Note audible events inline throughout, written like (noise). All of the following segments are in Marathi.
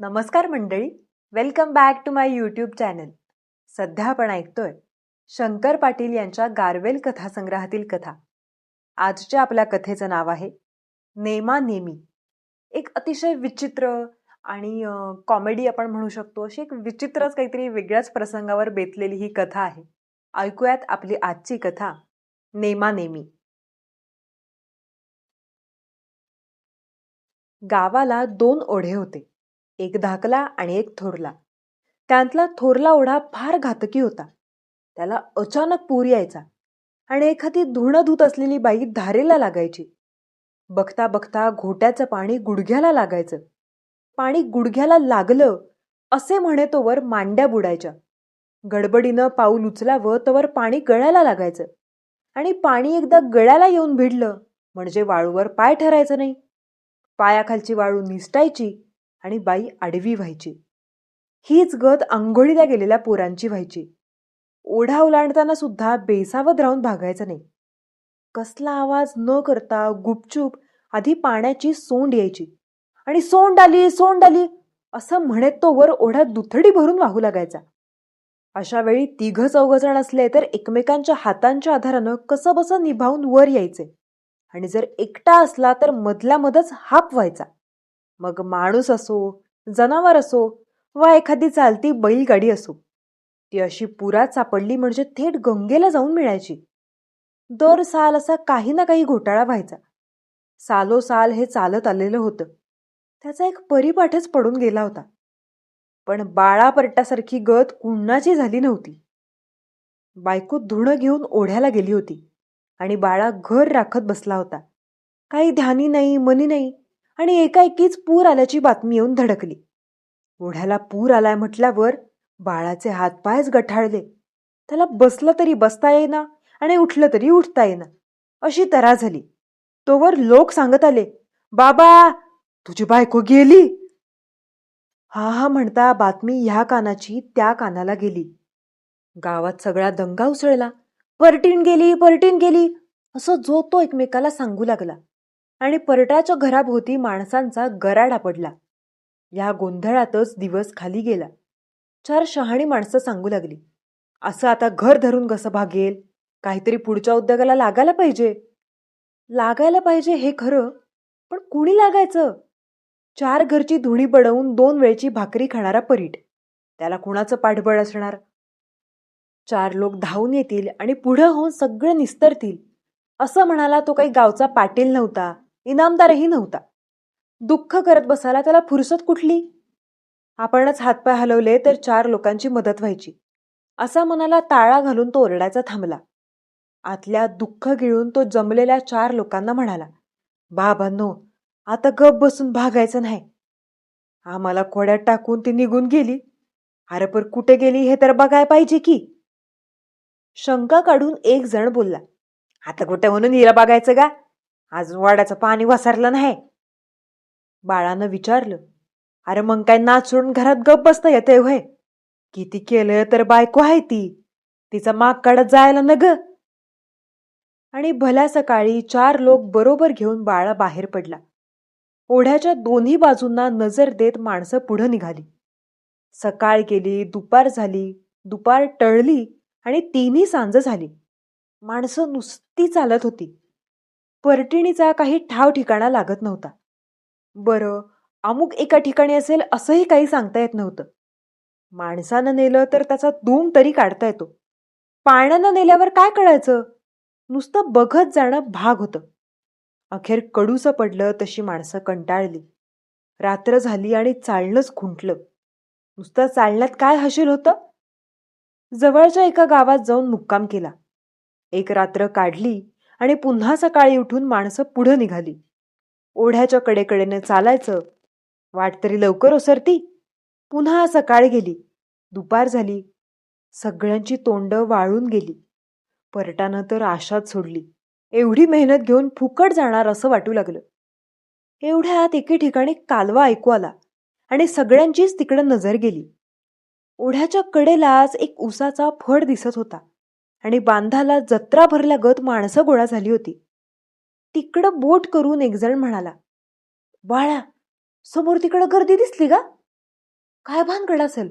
नमस्कार मंडळी. Welcome back to my YouTube channel सध्या आपण ऐकतोय शंकर पाटील यांच्या गारवेल कथासंग्रहातील कथा. आजच्या आपल्या कथेचं नाव आहे नेमा नेमी. एक अतिशय विचित्र आणि कॉमेडी आपण म्हणू शकतो अशी एक विचित्रच काहीतरी वेगळ्याच प्रसंगावर बेतलेली ही कथा आहे. ऐकूयात आपली आजची कथा नेमा नेमी. गावाला दोन ओढे होते. एक धाकला आणि एक थोरला. त्यातला थोरला ओढा फार घातकी होता. त्याला अचानक पूर यायचा आणि एखादी धुणं धुत असलेली बाई धारेला लागायची. बघता बघता घोट्याचं पाणी गुडघ्याला लागायचं. पाणी गुडघ्याला लागलं असे म्हणे तोवर मांड्या बुडायच्या. गडबडीनं पाऊल उचलावं तवर पाणी गळ्याला लागायचं. आणि पाणी एकदा गळ्याला येऊन भिडलं म्हणजे वाळूवर पाय ठरायचं नाही. पायाखालची वाळू निसटायची आणि बाई आडवी व्हायची. हीच गत आंघोळीला गेलेल्या पोरांची व्हायची. ओढा ओलांडताना सुद्धा बेसावत राहून भागायचं नाही. कसला आवाज न करता गुपचूप आधी पाण्याची सोंड यायची. आणि सोंड आली सोंड आली असं म्हणत तो वर ओढा दुथडी भरून वाहू लागायचा. अशा वेळी तिघ चौघ जण असले तर एकमेकांच्या हातांच्या आधारानं कसं बसं निभावून वर यायचे. आणि जर एकटा असला तर मधल्या मधच हाप व्हायचा. मग माणूस असो जनावर असो वा एखादी चालती बैलगाडी असो ती अशी पुरात सापडली म्हणजे थेट गंगेला जाऊन मिळायची. दर साल असा काही ना काही घोटाळा व्हायचा. सालो साल हे चालत आलेलं होतं. त्याचा एक परिपाठच पडून गेला होता. पण बाळापटासारखी गत कुणाची झाली नव्हती. बायको धुणं घेऊन ओढ्याला गेली होती आणि बाळा घर राखत बसला होता. काही ध्यानी नाही मनी नाही. आणि एकाएकीच पूर आल्याची बातमी येऊन धडकली. ओढ्याला पूर आलाय म्हटल्यावर बाळाचे हातपायच गठाळले. त्याला बसलं तरी बसता येईना आणि उठलं तरी उठता येईना. अशी तरा झाली. तोवर लोक सांगत आले बाबा तुझी बायको गेली. हा हा म्हणता बातमी ह्या कानाची त्या कानाला गेली. गावात सगळा दंगा उसळला. परटीन गेली परटीन गेली. असं जो तो एकमेकाला सांगू लागला. आणि परटाच्या घराभोवती माणसांचा गराडा पडला. या गोंधळातच दिवस खाली गेला. चार शहाणी माणसं सांगू लागली. असं आता घर धरून कसं भागेल? काहीतरी पुढच्या उद्योगाला लागायला पाहिजे. लागायला पाहिजे हे खरं पण कुणी लागायचं? चार घरची धुणी बडवून दोन वेळची भाकरी खाणारा परीट. त्याला कुणाचं पाठबळ असणार? चार लोक धावून येतील आणि पुढं होऊन सगळे निस्तरतील. असं म्हणाला तो काही गावचा पाटील नव्हता. इनामदारही नव्हता. दुःख करत बसायला त्याला फुरसत कुठली? आपणच हातपाय हलवले तर चार लोकांची मदत व्हायची. असा मनाला ताळा घालून तो ओरडायचा थांबला. आतल्या दुःख गिळून तो जमलेल्या चार लोकांना म्हणाला बाबांनो आता गप बसून भागायचं नाही. आम्हाला खोड्यात टाकून ती निघून गेली. अरे पर कुठे गेली हे तर बघाय पाहिजे की. शंका काढून एक जण बोलला आता कुठे म्हणून हिला बघायचं का अजून वाड्याचं पाणी वसारलं नाही. बाळानं विचारलं अरे मग काय नाचून घरात गप बसता येते होय? किती केलं तर बायको आहे ती. तिचा माग काढत जायला न ग आणि भल्या सकाळी चार लोक बरोबर घेऊन बाळा बाहेर पडला. ओढ्याच्या दोन्ही बाजूंना नजर देत माणसं पुढं निघाली. सकाळ गेली दुपार झाली दुपार टळली आणि तिन्ही सांज झाली. माणसं नुसती चालत होती. परटिणीचा काही ठाव ठिकाणा लागत नव्हता. बरं अमुक एका ठिकाणी असेल असंही काही सांगता येत नव्हतं. माणसानं नेलं तर त्याचा धूम तरी काढता येतो. पाण्यानं नेल्यावर काय कळायचं? नुसतं बघत जाणं भाग होतं. अखेर कडूचं पडलं तशी माणसं कंटाळली. रात्र झाली आणि चालणंच खुंटलं. नुसतं चालण्यात काय हशील होतं? जवळच्या एका गावात जाऊन मुक्काम केला. एक रात्र काढली आणि पुन्हा सकाळी उठून माणसं पुढं निघाली. ओढ्याच्या कडेकडेने चालायचं. वाट तरी लवकर ओसरती. पुन्हा सकाळ गेली. दुपार झाली. सगळ्यांची तोंडं वाळून गेली. परटानं तर आशाच सोडली. एवढी मेहनत घेऊन फुकट जाणार असं वाटू लागलं. एवढ्यात एके ठिकाणी कालवा ऐकू आला आणि सगळ्यांचीच तिकडं नजर गेली. ओढ्याच्या कडेलाच एक उसाचा फड दिसत होता. आणि बांधाला जत्रा भरल्या गत माणसं गोळा झाली होती. तिकडं बोट करून एकजण म्हणाला बाळा समोर तिकडं गर्दी दिसली का? काय भानगड असेल?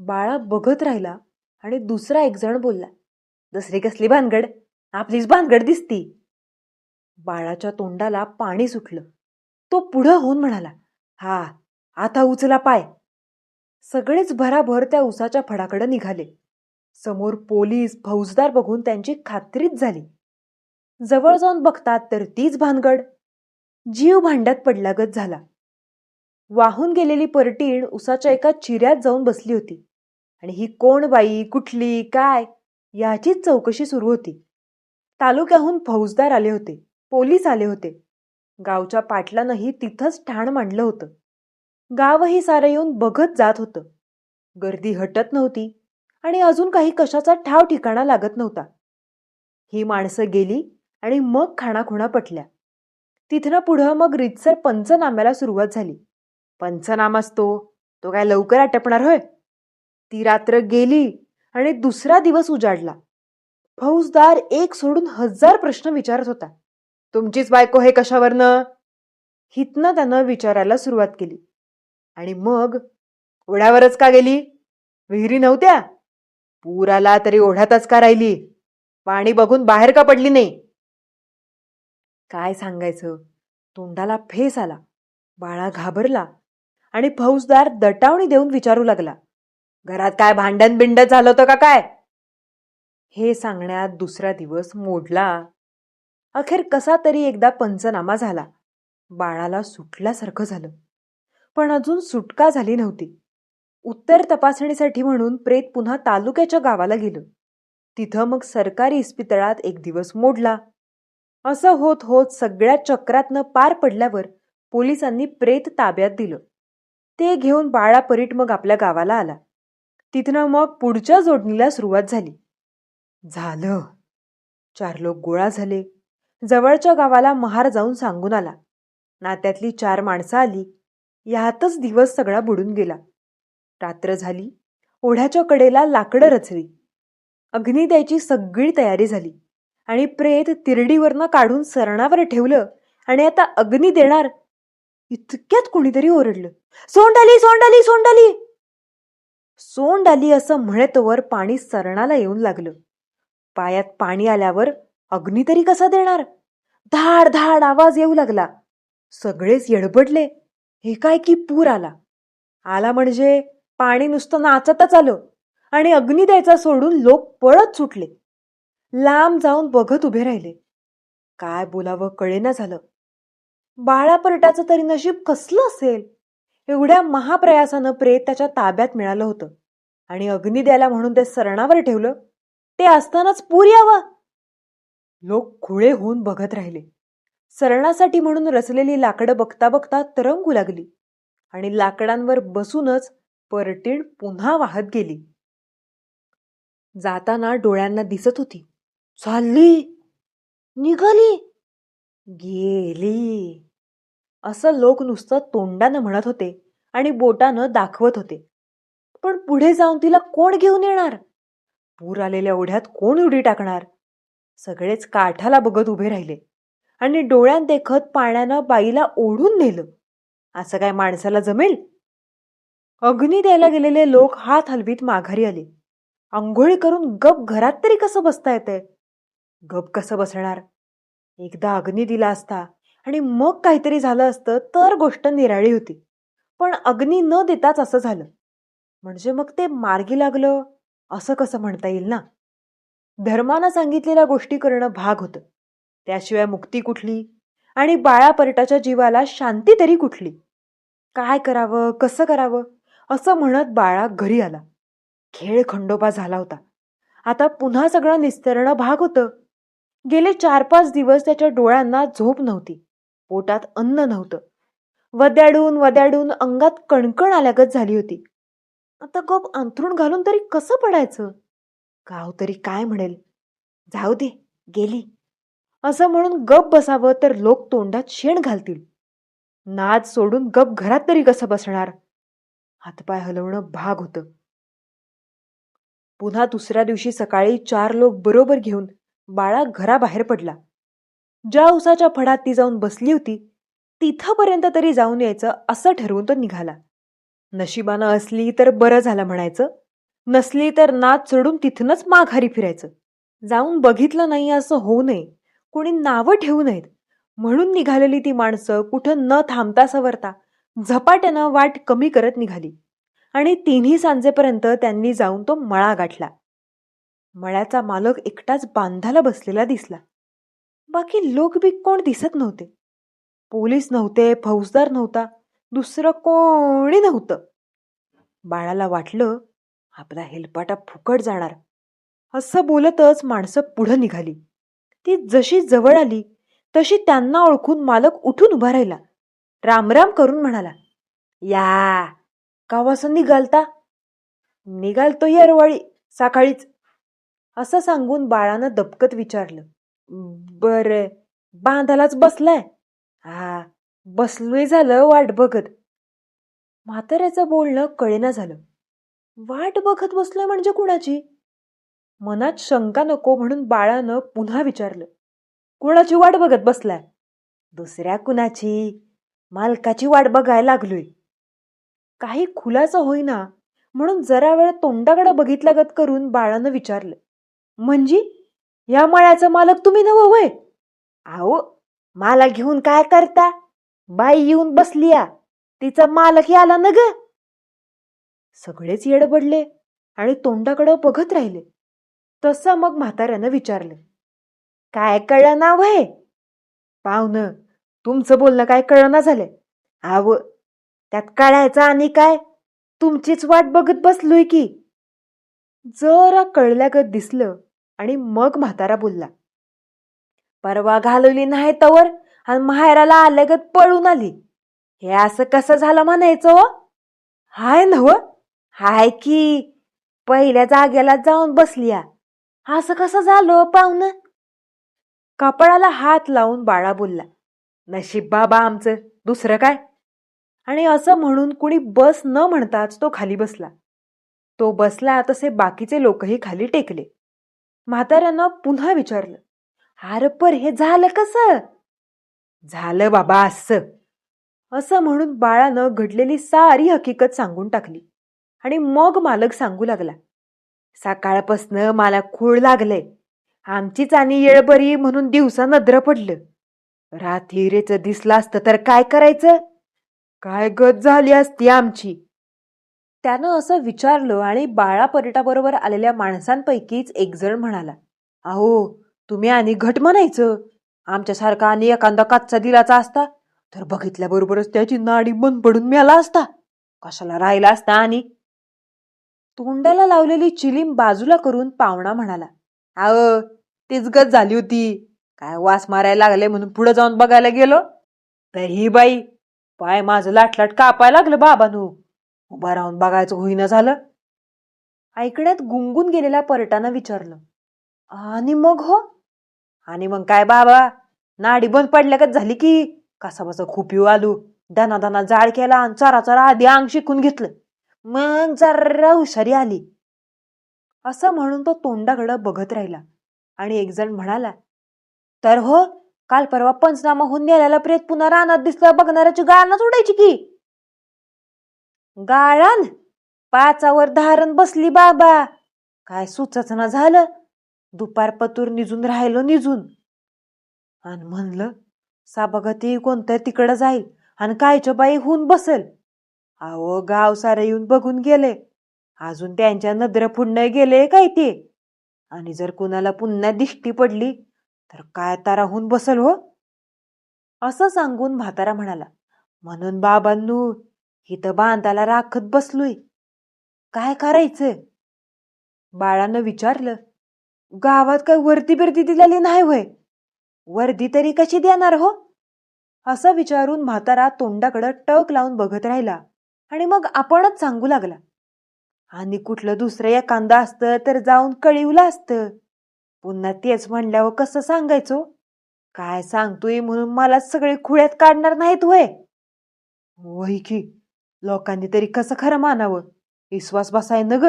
बाळा बघत राहिला आणि दुसरा एकजण बोलला दुसरी कसली भानगड? आपलीच भानगड दिसती. बाळाच्या तोंडाला पाणी सुटलं. तो पुढं होऊन म्हणाला हा आता उचला पाय. सगळेच भराभर त्या उसाच्या फडाकडे निघाले. समोर पोलीस फौजदार बघून त्यांची खात्रीच झाली. जवळ जाऊन बघतात तर तीच भानगड. जीव भांड्यात पडलागत झाला. वाहून गेलेली परटीण उसाच्या एका चिऱ्यात जाऊन बसली होती. आणि ही कोण बाई कुठली काय याचीच चौकशी सुरू होती. तालुक्याहून फौजदार आले होते पोलीस आले होते. गावच्या पाटलानंही तिथंच ठाण मांडलं होतं. गावही सारं येऊन बघत जात होतं. गर्दी हटत नव्हती. आणि अजून काही कशाचा ठाव ठिकाणा लागत नव्हता. ही माणसं गेली आणि मग खाणाखुणा पटल्या. तिथनं पुढं मग रितसर पंचनाम्याला सुरुवात झाली. पंचनामाच तो तो काय लवकर आटपणार होय? ती रात्र गेली आणि दुसरा दिवस उजाडला. फौजदार एक सोडून हजार प्रश्न विचारत होता. तुमचीच बायको हे कशावरनं? हितनं त्यानं विचारायला सुरुवात केली. आणि मग ओढ्यावरच का गेली? विहिरी नव्हत्या? पूर आला तरी ओढ्यातच का राहिली? पाणी बघून बाहेर का पडली नाही? काय सांगायचं? तोंडाला फेस आला. बाळा घाबरला आणि फौजदार दटावणी देऊन विचारू लागला. घरात काय भांडण बिंड झालं होतं का काय? हे सांगण्यात दुसरा दिवस मोडला. अखेर कसा तरी एकदा पंचनामा झाला. बाळाला सुटल्यासारखं झालं. पण अजून सुटका झाली नव्हती. उत्तर तपासणीसाठी म्हणून प्रेत पुन्हा तालुक्याच्या गावाला गेलं. तिथं मग सरकारी इस्पितळात एक दिवस मोडला. असं होत होत सगळ्या चक्रातनं पार पडल्यावर पोलिसांनी प्रेत ताब्यात दिलं. ते घेऊन बाळा परीट मग आपल्या गावाला आला. तिथनं मग पुढच्या जोडणीला सुरुवात झाली. झालं. चार लोक गोळा झाले. जवळच्या गावाला महार जाऊन सांगून आला. नात्यातली चार माणसं आली. यातच दिवस सगळा बुडून गेला. रात्र झाली. ओढ्याच्या कडेला लाकडं रचली. अग्नी द्यायची सगळी तयारी झाली. आणि प्रेत तिरडीवरनं काढून सरणावर ठेवलं आणि आता अग्नी देणार. इतक्यात कोणीतरी ओरडलं. सोंड आली सोंड आली सोंड आली. सोंड आली असं म्हणतवर पाणी सरणाला येऊन लागलं. पायात पाणी आल्यावर अग्नी तरी कसा देणार? धाड धाड आवाज येऊ लागला. सगळेच येडबडले. हे काय की पूर आला. आला म्हणजे पाणी नुसतं नाचतच आलं आणि अग्नी द्यायचा सोडून लोक पळत सुटले. लांब जाऊन बघत उभे राहिले. काय बोलावं कळेना झालं. बाळापरटाचं तरी नशीब कसलं असेल? एवढ्या महाप्रयासानं प्रेत त्याच्या ताब्यात मिळालं होतं. आणि अग्नी द्यायला म्हणून ते सरणावर ठेवलं. ते असतानाच पूर यावा. लोक खुळे होऊन बघत राहिले. सरणासाठी म्हणून रचलेली लाकडं बघता बघता तरंगू लागली. आणि लाकडांवर बसूनच परटीण पुन्हा वाहत गेली. जाताना डोळ्यांना दिसत होती. चालली! निघाली! गेली! असं लोक नुसतं तोंडानं म्हणत होते आणि बोटानं दाखवत होते. पण पुढे जाऊन तिला कोण घेऊन येणार? पूर आलेल्या ओढ्यात कोण उडी टाकणार? सगळेच काठाला बघत उभे राहिले आणि डोळ्यात देखत पाण्यानं बाईला ओढून नेलं. असं काय माणसाला जमेल? अग्नी द्यायला गेलेले लोक हात हलवीत माघारी आले. आंघोळी करून गप घरात तरी कसं बसता येते गप कसं बसणार? एकदा अग्नी दिला असता आणि मग काहीतरी झालं असतं तर गोष्ट निराळी होती. पण अग्नी न देताच असं झालं. म्हणजे मग ते मार्गी लागलं? असं कसं म्हणता येईल ना? धर्मानं सांगितलेल्या गोष्टी करणं भाग होतं. त्याशिवाय मुक्ती कुठली? आणि बाळापरटाच्या जीवाला शांती तरी कुठली? काय करावं? कसं करावं? असं म्हणत बाळा घरी आला. खेळ खंडोबा झाला होता. आता पुन्हा सगळं निस्तरणं भाग होतं. गेले चार पाच दिवस त्याच्या डोळ्यांना झोप नव्हती. पोटात अन्न नव्हतं. वद्याडून वद्याडून अंगात कणकण आल्यागत झाली होती. आता गप अंथरूण घालून तरी कसं पडायचं? गाव तरी काय म्हणेल? जाऊ दे गेली. असं म्हणून गप बसावं तर लोक तोंडात शेण घालतील. नाद सोडून गप घरात तरी कसं बसणार? हातपाय हलवणं भाग होतं. पुन्हा दुसऱ्या दिवशी सकाळी चार लोक बरोबर घेऊन बाळा घराबाहेर पडला. ज्या उसाच्या फडात ती जाऊन बसली होती तिथंपर्यंत तरी जाऊन यायचं असं ठरवून तो निघाला. नशिबानं असली तर बरं झालं म्हणायचं नसली तर नाच चढून तिथूनच माघारी फिरायचं. जाऊन बघितलं नाही असं होऊ नये कोणी नावं ठेवू नयेत. म्हणून निघालेली ती माणसं कुठं न थांबता सवरता झपाट्यानं वाट कमी करत निघाली आणि तिन्ही सांजेपर्यंत त्यांनी जाऊन तो मळा गाठला. मळ्याचा मालक एकटाच बांधाला बसलेला दिसला. बाकी लोक बी कोण दिसत नव्हते. पोलीस नव्हते फौजदार नव्हता दुसरं कोणी नव्हतं. बाळाला वाटलं आपला हेलपाटा फुकट जाणार. असं बोलतच माणसं पुढं निघाली. ती जशी जवळ आली तशी त्यांना ओळखून मालक उठून उभा राहिला. रामराम करून म्हणाला या कावासं निघालता? निघालतो येरवाळी सकाळीच. असं सांगून बाळानं दबकत विचारलं बर बांधालाच बसलाय? हा बसलोय झालं वाट बघत. म्हाताऱ्याचं बोलणं कळेना झालं. वाट बघत बसलोय म्हणजे कुणाची? मनात शंका नको म्हणून बाळानं पुन्हा विचारलं कुणाची वाट बघत बसलाय? दुसऱ्या कुणाची? मालकाची वाट बघायला लागलोय. काही खुलासा होईना म्हणून जरा वेळ तोंडाकडे बघितल्यागत करून बाळानं विचारलं म्हणजे या मळ्याचा मालक तुम्ही नव वय? आहो मला घेऊन काय करता? बाई येऊन बसलीया. तिचा मालक आला ना ग सगळेच येडबडले आणि तोंडाकडं बघत राहिले. तसं मग म्हाताऱ्यानं विचारलं काय कळलं ना वय? पाहुणं तुमचं बोलणं काय कळना झालंय? आव त्यात कळायचं आणि काय? तुमचीच वाट बघत बसलोय की. जरा कळल्यागत दिसलं आणि मग म्हातारा बोलला. परवा घालवली नाही तवर आणि माहेराला आल्यागत पळून आली. हे असं कसं झालं म्हणायचं हो? हाय नव हो? हाय की पहिल्या जागेला जाऊन बसलीया. असं कसं झालं हो पाहुणं? कपाळाला हात लावून बाळा बोलला. नशीब बाबा आमचं. दुसरं काय? आणि असं म्हणून कुणी बस न म्हणताच तो खाली बसला. तो बसला तसे बाकीचे लोकही खाली टेकले. म्हाताऱ्यानं पुन्हा विचारलं अरे पर हे झालं कसं? झालं बाबा असं. असं म्हणून बाळानं घडलेली सारी हकीकत सांगून टाकली. आणि मग मालक सांगू लागला सकाळपासनं मला खूळ लागलंय. आमचीच आणि येळबरी म्हणून दिवसा नद्र पडलं. रात्रीच दिसलं असतं तर काय करायचं? काय गत झाली असती आमची? त्यानं असं विचारलं आणि बाळा पर्यटाबरोबर आलेल्या माणसांपैकीच एक जण म्हणाला अहो तुम्ही आणि घट म्हणायचं? आमच्यासारखा आणि एखादा काचचा दिलाचा असता? तर बघितल्याबरोबरच त्याची नाडी बंद पडून मिळाला असता. कशाला राहिला असता आणि? तोंडाला लावलेली चिलीम बाजूला करून पाहुणा म्हणाला अहो तीच गत झाली होती. काय वास मारायला लागले म्हणून पुढे जाऊन बघायला गेलो? तर ही बाई पाय माझं लाटलाट कापायला लागलं बाबानू. उभा राहून बघायचं होईना झालं. ऐकण्यात गुंगून गेलेल्या पर्टानं विचारलं आणि मग हो? आणि मग काय बाबा? नाडी बंद पडल्यागत झाली की कसा बसा खूप येऊ आलो. दना दना जाळ केला आणि चरा चरा आधी अंग शिकून घेतलं. मग जरा हुशारी आली. असं म्हणून तो तोंडाकडं बघत राहिला आणि एक जण म्हणाला तर हो काल परवा पंचनामा होऊन नेलेला प्रेत पुन्हा रानात दिसला बघणाऱ्याची गाळणच उडायची की? गाळण? पाचावर धारण बसली बाबा. काय सुचच ना झालं? दुपार पतूर निजून राहिलो निजून. आणि म्हणलं साबगती कोणतं तिकडं जाईल आणि कायच्या बाई होऊन बसेल? अहो गाव सारे येऊन बघून गेले. अजून त्यांच्या नदर पुढनं गेले काय ते? आणि जर कुणाला पुन्हा दिष्टी पडली तर काय तारा होऊन बसल हो? असं सांगून म्हातारा म्हणाला म्हणून बाबांनू इथं बांधाला राखत बसलोय. काय करायचं बाळानं विचारलं गावात काय वर्दी बिर्दी दिलेली नाही होय? वर्दी तरी कशी देणार हो? असं विचारून म्हातारा तोंडाकडं टक लावून बघत राहिला आणि मग आपणच सांगू लागला आणि कुठलं दुसरं एखादा असतं तर जाऊन कळीवलं असतं. पुन्हा तेच म्हणल्यावर कसं सांगायचो? काय सांगतोय म्हणून मला सगळे खुळ्यात काढणार नाहीत होय? वय की. लोकांनी तरी कसं खरं मानावं? विश्वास बसाय न ग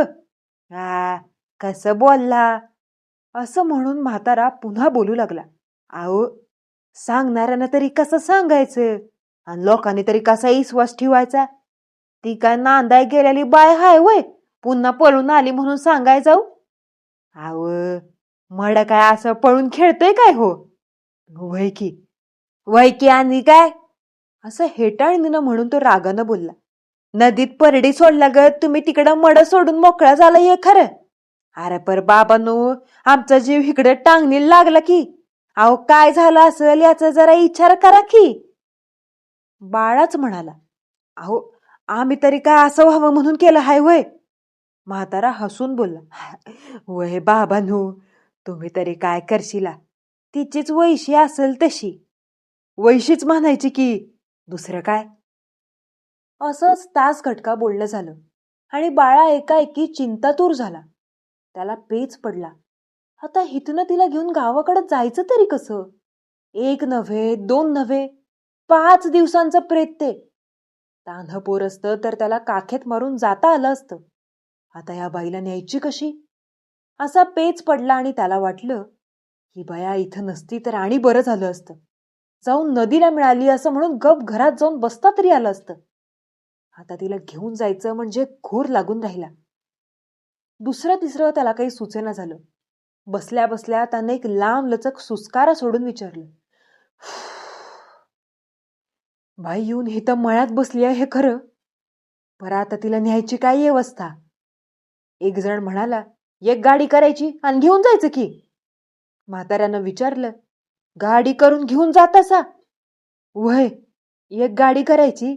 हा कसं बोलला? असं म्हणून म्हातारा पुन्हा बोलू लागला. आहो सांगणाऱ्यानं तरी कसं सांगायचं? आणि लोकांनी तरी कसा विश्वास ठेवायचा? ती काय नांदाय गेलेली बाय हाय वय पुन्हा पळून आली म्हणून सांगाय जाऊ? आव मड काय असं पळून खेळतोय काय हो? वैकी की. की आणि काय? असं हेटाळणीनं म्हणून तो रागानं बोलला. नदीत परडी सोडल्या ग तुम्ही तिकडं मड सोडून मोकळा झाला हे खरं? अरे पर बाबानो आमचा जीव इकडे टांगणीला लागला की. अहो काय झालं असेल याचा जरा विचार करा की. बाळाच म्हणाला अहो आम्ही तरी काय असं व्हावं म्हणून केलं हाय वय? म्हातारा हसून बोलला वय बाबानो तुम्ही तरी काय करशिला? तिचीच वैशी असेल तशी. वैशीच म्हणायची की दुसरं काय? असंच तास खटका बोलणं झालं आणि बाळा एकाएकी चिंतातूर झाला. त्याला पेच पडला. आता हितनं तिला घेऊन गावाकडे जायचं तरी कसं? एक नव्हे दोन नव्हे पाच दिवसांचं प्रेत ते. तान्ह पोर असतं तर त्याला काखेत मारून जाता आलं असतं. आता या बाईला न्यायची कशी? असा पेच पडला आणि त्याला वाटलं ही बया इथं नसती तर आणि बरं झालं असतं. जाऊन नदीला मिळाली असं म्हणून गप घरात जाऊन बसता तरी आलं असतं. आता तिला घेऊन जायचं म्हणजे घोर लागून राहिला. दुसरं तिसरं त्याला काही सुचेना झालं. बसल्या बसल्या त्यानं एक लांब लचक सुस्कारा सोडून विचारलं. बाई येऊन हे तर मळ्यात बसली आहे हे खरं. बरं आता तिला न्यायची काय अवस्था एक जण म्हणाला एक गाडी करायची आणि घेऊन जायचं की. म्हाताऱ्यानं विचारलं गाडी करून घेऊन जात असा वय एक गाडी करायची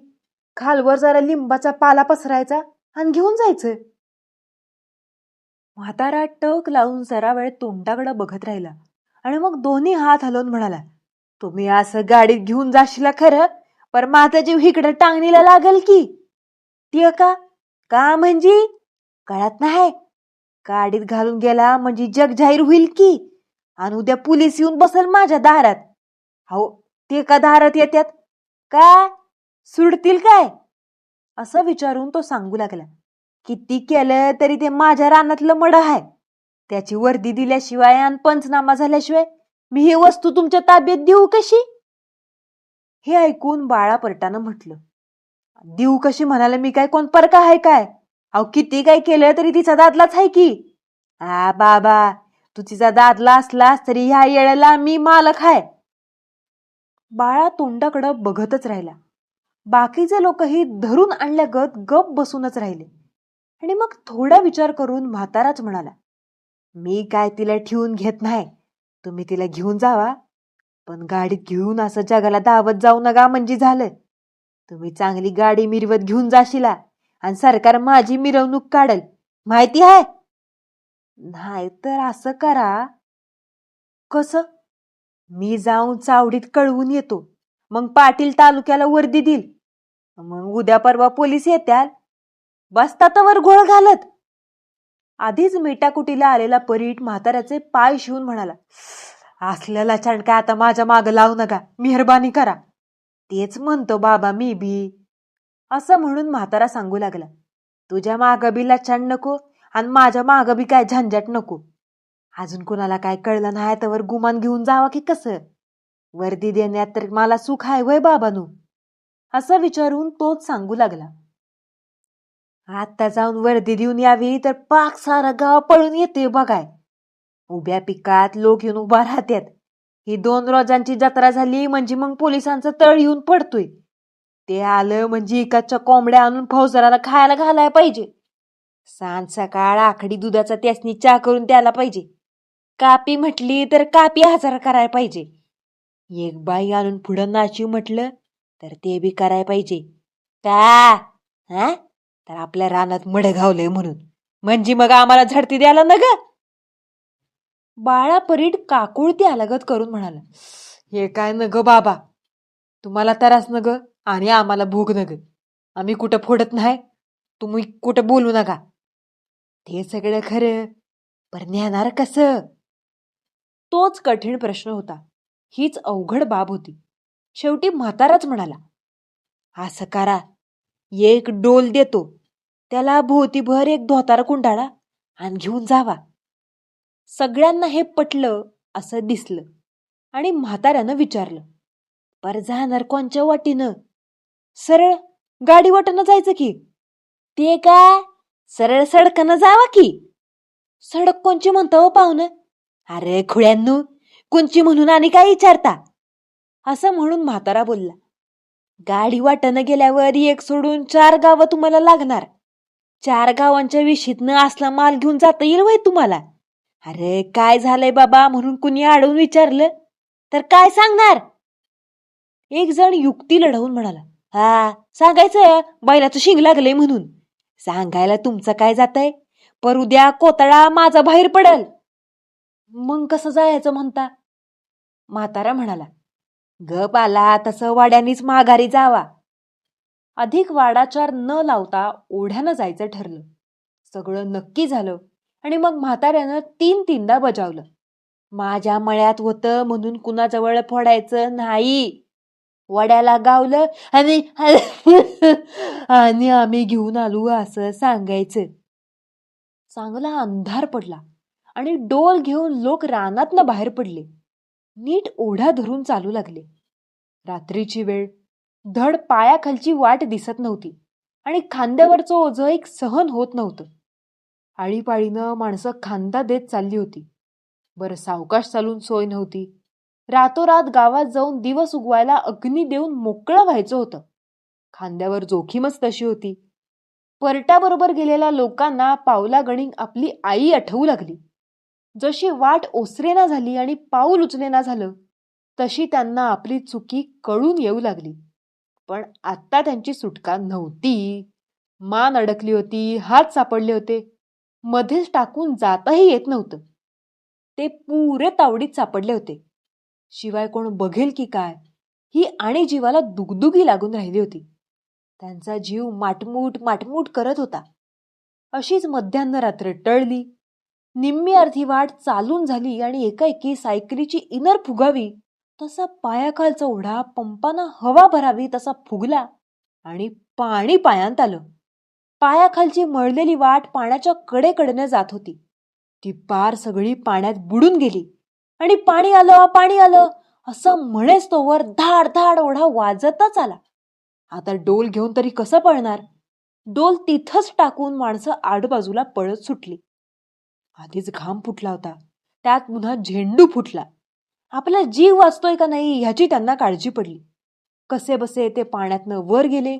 खालवर जरा लिंबाचा पाला पसरायचा आणि घेऊन जायचं. म्हातारा टक लावून जरा वेळ तोंडाकडं बघत राहिला आणि मग दोन्ही हात हलवून म्हणाला तुम्ही असं गाडीत घेऊन जाशीला खरं पर माझा जीव इकडे टांगणीला लागेल की. ती का म्हणजे? कळत नाही. गाडीत घालून गेला म्हणजे जग जाहीर होईल की? आणि उद्या पोलीस येऊन बसल माझ्या दारात. हो ते का दारात येतात काय सुडतील काय? असं विचारून तो सांगू लागला. किती केलं तरी ते माझ्या रानातलं मड आहे. त्याची वर्दी दिल्याशिवाय आणि पंचनामा झाल्याशिवाय मी ही वस्तू तुमच्या ताब्यात देऊ कशी? हे ऐकून बाळा परटानं म्हटलं. देऊ कशी म्हणाला मी काय? कोण परका आहे काय? अहो किती काय केलं तरी तिचा दादलाच आहे की. आ बाबा तू तिचा दादला असलास तरी ह्या येळेला मी मालक आहे. बाळा तोंडाकडं बघतच राहिला. बाकीचे लोकही धरून आणल्यागत गप बसूनच राहिले. आणि मग थोडा विचार करून म्हाताराच म्हणाला मी काय तिला ठेवून घेत नाही. तुम्ही तिला घेऊन जावा. पण गाडीत घेऊन असं जगाला दावत जाऊ नका म्हणजे झालं. तुम्ही चांगली गाडी मिरवत घेऊन जाशिला. आणि सरकार माझी मिरवणूक काढल. माहिती आहे? नाही तर असं करा. कस? मी जाऊन चावडीत कळवून येतो. मग पाटील तालुक्याला वर्दी देईल. मग उद्या परवा पोलीस येत्याल. बसतातवर घोळ घालत. आधीच मेटाकुटीला आलेला परीट म्हाताऱ्याचे पाय शिवून म्हणाला असलेला काय आता माझ्या माग लावू नका. मेहरबानी करा. तेच म्हणतो बाबा मी बी. असं म्हणून म्हातारा सांगू लागला. तुझ्या माग बी नको आणि माझ्या मागबी काय झंझट नको. अजून कुणाला काय कळलं नाही तर गुमान घेऊन जावा की कसं? वर्दी देण्यात तर मला सुख आहे वय बाबानू? असं विचारून तोच सांगू लागला. आता जाऊन वर्दी देऊन यावी तर पाक सारा गाव पळून येते बघाय. उभ्या पिकात लोक येऊन उभा राहतात ही दोन रोजांची जत्रा झाली म्हणजे मग पोलिसांचं तळ येऊन पडतोय. ते आलं म्हणजे एकाच्या कोंबड्या आणून फौजदाराला खायला घालायला पाहिजे. सांज सकाळ आखडी दुधाचा त्यासनी चहा करून द्यायला पाहिजे. कापी म्हटली तर कापी हजार करायला पाहिजे. एक बाई आणून पुढं नाचू म्हटलं तर ते बी करायला पाहिजे. का? हा? तर आपल्या रानात मड घावलंय म्हणून. म्हणजे मग आम्हाला झडती द्यायला न ग? बाळा परीट काकुळती अलगत करून म्हणाला हे काय न ग बाबा? तुम्हाला त्रास न ग आणि आम्हाला भोग न आम्ही कुठं फोडत नाही. तुम्ही कुठं बोलू नका. ते सगळं खरं पर नेणार कसं? तोच कठीण प्रश्न होता. हीच अवघड बाब होती. शेवटी म्हाताराच म्हणाला असं करा एक डोल देतो. त्याला भोवतीभर एक धोतार कुंडाळा आणि घेऊन जावा. सगळ्यांना हे पटलं असं दिसलं आणि म्हाताऱ्यानं विचारलं पर जाणार कोणच्या वाटीनं? सरळ गाडी वाटणं जायचं की? ते का? सरळ सडकनं जावा की? सडक कोणची म्हणता हो पाहुणं? अरे खुळ्यांनू कोणची म्हणून आणि काय विचारता? असं म्हणून म्हातारा बोलला. गाडी वाटणं गेल्यावर एक सोडून चार गावं तुम्हाला लागणार. चार गावांच्या विशीतनं असला माल घेऊन जाता येईल वय तुम्हाला? अरे काय झालंय बाबा म्हणून कुणी अडवून विचारलं? तर काय सांगणार? एक जण युक्ती लढवून म्हणाला. हा सांगायचं बैलाचं शिंग लागलंय म्हणून. सांगायला तुमचं काय जातंय? पर उद्या कोतळा माझा बाहेर पडल. मग कसं जायचं म्हणता? म्हातारा म्हणाला गप आला तसं वाड्यानीच माघारी जावा. अधिक वाडाचार न लावता ओढ्यानं जायचं ठरलं. सगळं नक्की झालं आणि मग म्हाताऱ्यानं तीन तीनदा बजावलं. माझ्या मळ्यात होतं म्हणून कुणाजवळ फोडायचं नाही. वड्याला गावलं आणि (laughs) आणि आम्ही घेऊन आलो असं सांगायचं. चांगला अंधार पडला आणि डोल घेऊन लोक रानातनं बाहेर पडले. नीट ओढा धरून चालू लागले. रात्रीची वेळ. धड पायाखालची वाट दिसत नव्हती आणि खांद्यावरचं ओझं एक सहन होत नव्हतं. आळीपाळीनं माणसं खांदा देत चालली होती. बरं सावकाश चालून सोय नव्हती. रातोरात गावात जाऊन दिवस उगवायला अग्नी देऊन मोकळं व्हायचं होतं. खांद्यावर जोखीमच तशी होती. परट्याबरोबर गेलेल्या लोकांना पावला आपली आई आठवू लागली. जशी वाट ओसरेना झाली आणि पाऊल उचलेना झालं तशी त्यांना आपली चुकी कळून येऊ लागली. पण आत्ता त्यांची सुटका नव्हती. मान अडकली होती हात सापडले होते. मध्येच टाकून जाताही येत नव्हतं. ते पुरे तावडीत सापडले होते. शिवाय कोण बघेल की काय? ही आणि जीवाला दुगदुगी लागून राहिली होती. त्यांचा जीव माटमूट माटमूट करत होता. अशीच मध्यान्ह रात्र टळली. निम्मी अर्धी वाट चालून झाली आणि एकाएकी सायकलीची इनर फुगावी. तसा पायाखालचा ओढा पंपानं हवा भरावी तसा फुगला आणि पाणी पायांत आलं. पायाखालची मळलेली वाट पाण्याच्या कडेकडनं जात होती. ती पार सगळी पाण्यात बुडून गेली. आणि पाणी आलं पाणी आलं. असं म्हणेच तोवर धाड धाड ओढा वाजतच आला. आता डोल घेऊन तरी कसं पळणार? डोल तिथंच टाकून माणसं आडबाजूला पळत सुटली. आधीच घाम फुटला होता. त्यात पुन्हा झेंडू फुटला. आपला जीव वाचतोय का नाही ह्याची त्यांना काळजी पडली. कसे बसे ते पाण्यातनं वर गेले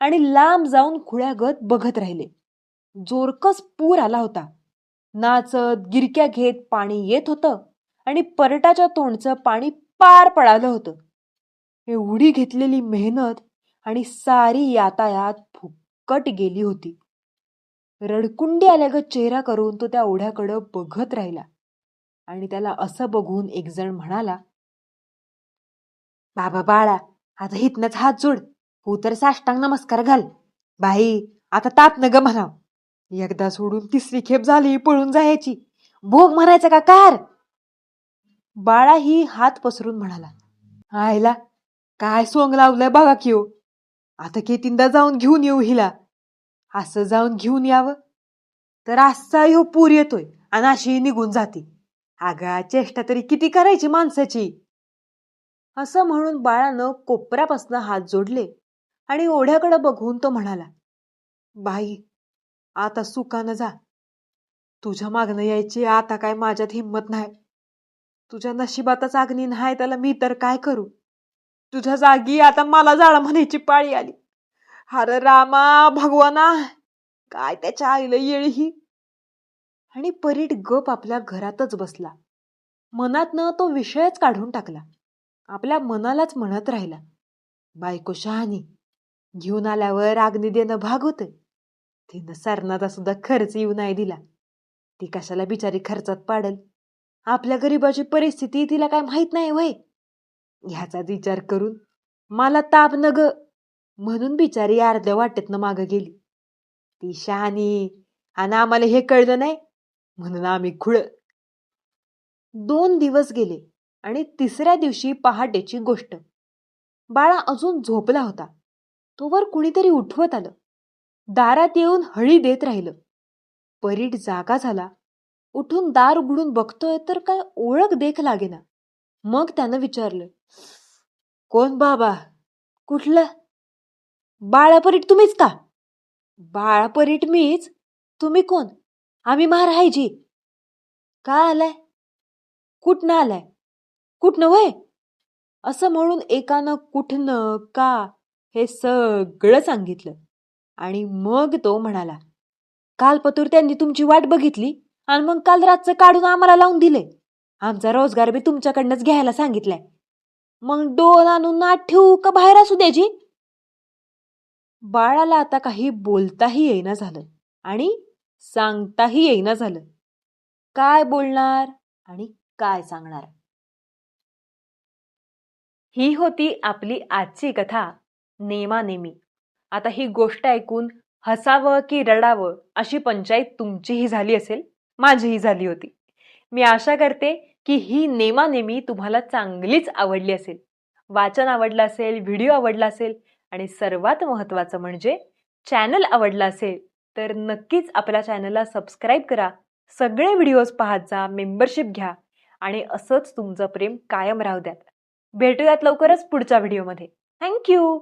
आणि लांब जाऊन खुळ्यागत बघत राहिले. जोरकस पूर आला होता. नाचत गिरक्या घेत पाणी येत होतं. आणि परटाच्या तोंडचं पाणी पार पडालं होतं. एवढी घेतलेली मेहनत आणि सारी यातायात फुक्कट गेली होती. रडकुंडी आल्यागत चेहरा करून तो त्या ओढ्याकडं बघत राहिला. आणि त्याला असं बघून एक जण म्हणाला बाबा बाळा आता हितनच हात जोड. हो तर साष्टांग नमस्कार घाल. बाई आता ताप न ग म्हणाव. एकदा सोडून तिसरी खेप झाली पळून जायची. भोग म्हणायचा का कार? बाळा ही हात पसरून म्हणाला आयला काय सोंग लावलंय बघा की हो. आता केतींदा जाऊन घेऊन येऊ हिला. असं जाऊन घेऊन यावं. तर असा ह्यो पूर येतोय आणि अशी निघून जाते. आगा चेष्टा तरी किती करायची माणसाची? असं म्हणून बाळानं कोपऱ्यापासनं हात जोडले आणि ओढ्याकडे बघून तो म्हणाला बाई आता सुकानं जा. तुझ्या मागणं यायची आता काय माझ्यात हिंमत नाही. तुझ्या नशिबातच अग्नी नाही त्याला मी तर काय करू? तुझ्या जागी आता मला जाळा म्हणायची पाळी आली. हर रामा भगवाना काय त्याच्या आईला येळी ही? आणि परीट गप आपल्या घरातच बसला. मनातनं तो विषयच काढून टाकला. आपल्या मनालाच म्हणत राहिला बायको शहाणी घेऊन आल्यावर अग्नी देणं भाग होत तिनं सरनाचा सुद्धा खर्च येऊ नाही दिला. ती कशाला बिचारी खर्चात पाडल? आपल्या गरीबाची परिस्थिती तिला काय माहीत नाही वय. ह्याचा विचार करून मला ताप न ग. म्हणून बिचारी अर्ध्या वाटेतनं मागं गेली. ती शहाणी आणि आम्हाला हे कळलं नाही म्हणून आम्ही खुळ. दोन दिवस गेले आणि तिसऱ्या दिवशी पहाटेची गोष्ट. बाळा अजून झोपला होता. तोवर कुणीतरी उठवत आलं. दारात येऊन हळी देत राहिलं. परीट जागा झाला. उठून दार उघडून बघतोय तर काय ओळख देख लागेना. मग त्यानं विचारलं कोण बाबा? कुठलं? बाळा परीट तुम्हीच का? बाळा परीट मीच? तुम्ही कोण? आम्ही महारायजी का आलाय? कुठनं आलाय? कुठनं वय असं म्हणून एकानं कुठनं का हे सगळं सांगितलं. आणि मग तो म्हणाला काल पतूर त्यांनी तुमची वाट बघितली? आणि मग काल रातचं काढून आम्हाला लावून दिले आमचा रोजगार बी तुमच्याकडनंच घ्यायला सांगितलाय. मग दोन आणून नाट ठेवू का बाहेर असू द्याची बाळाला आता काही बोलताही येईना झालं आणि सांगताही येईना झालं. काय बोलणार आणि काय सांगणार? ही होती आपली आजची कथा नेमानेमी. आता ही गोष्ट ऐकून हसावं की रडावं अशी पंचायत तुमचीही झाली असेल? माझीही झाली होती. मी आशा करते की ही नेमानेमी तुम्हाला चांगलीच आवडली असेल. वाचन आवडलं असेल व्हिडिओ आवडला असेल आणि सर्वात महत्त्वाचं म्हणजे चॅनल आवडला असेल तर नक्कीच आपल्या चॅनलला सबस्क्राईब करा सगळे व्हिडिओज पाहत जा मेंबरशिप घ्या आणि असंच तुमचं प्रेम कायम राहू द्यात. भेटूयात लवकरच पुढच्या व्हिडिओमध्ये. थँक्यू!